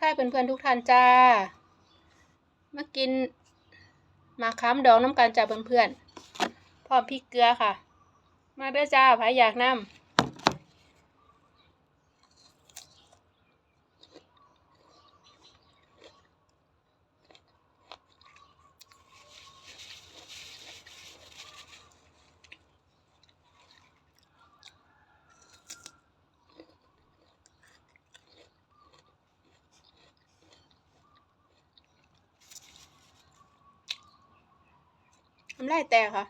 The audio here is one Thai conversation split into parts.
ทายเพื่อนๆทุกท่านจ้า มากินมาค้ามดองน้ำกันจ้าเพื่อนๆพร้อมพริกเกลือค่ะ มาเด้อจ้าพายอยากนำ น้ำลายแตกค่ะ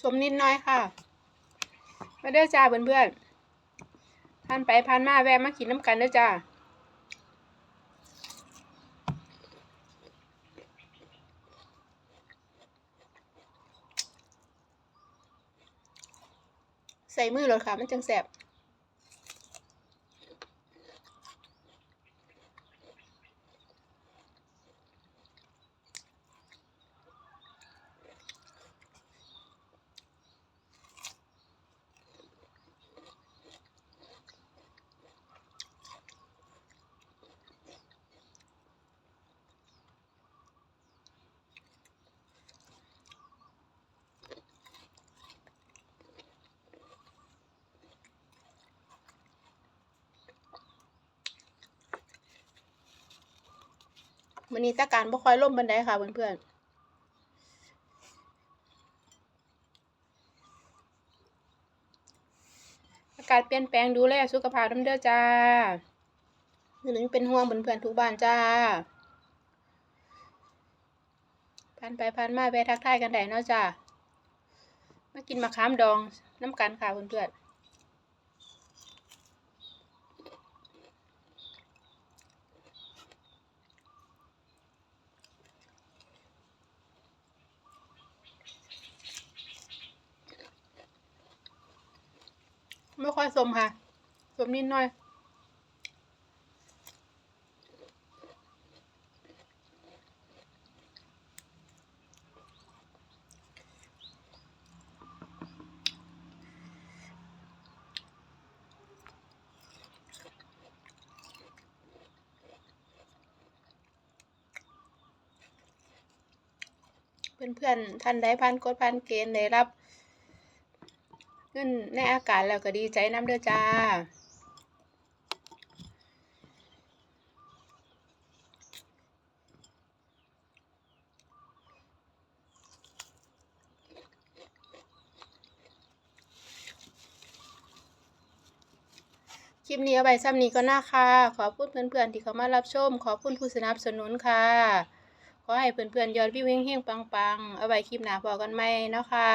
สมนิดน้อยค่ะ มาเด้อจ้าเพื่อนๆผ่านไปผ่านมาแวะมากินน้ำกันเด้อจ้า ใส่มือรถค่ะ มันจังแสบ วันนี้ตาการบ่ค่อยล่มบันไดค่ะเพื่อนๆอากาศเปลี่ยนแปลงดูแลสุขภาพน้ำเด้อจ้าหนึ่งเป็นห่วงเพื่อนๆทุกบ้านจ้าผ่านไปผ่านมาแวะทักทายกันได้เนาะจ้ามากินมะขามดองน้ำกันค่ะเพื่อนๆ ไม่ค่อยสมค่ะ สมนิดหน่อย เพื่อนๆท่านใดพันกดพันเกณฑ์ได้รับ เงินในอากาศแล้วก็ดีใจน้ำเด้อจ้า คลิปนี้เอาไปซ้ำนี้ก็น่าค่ะ ขอบคุณเพื่อนๆที่เข้ามารับชม ขอบคุณผู้สนับสนุนค่ะ ขอให้เพื่อนๆยอดวิวเฮงๆปังๆ เอาไว้คลิปหน้าพอกันไหมเนาะค่ะ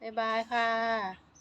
บ๊ายบายค่ะ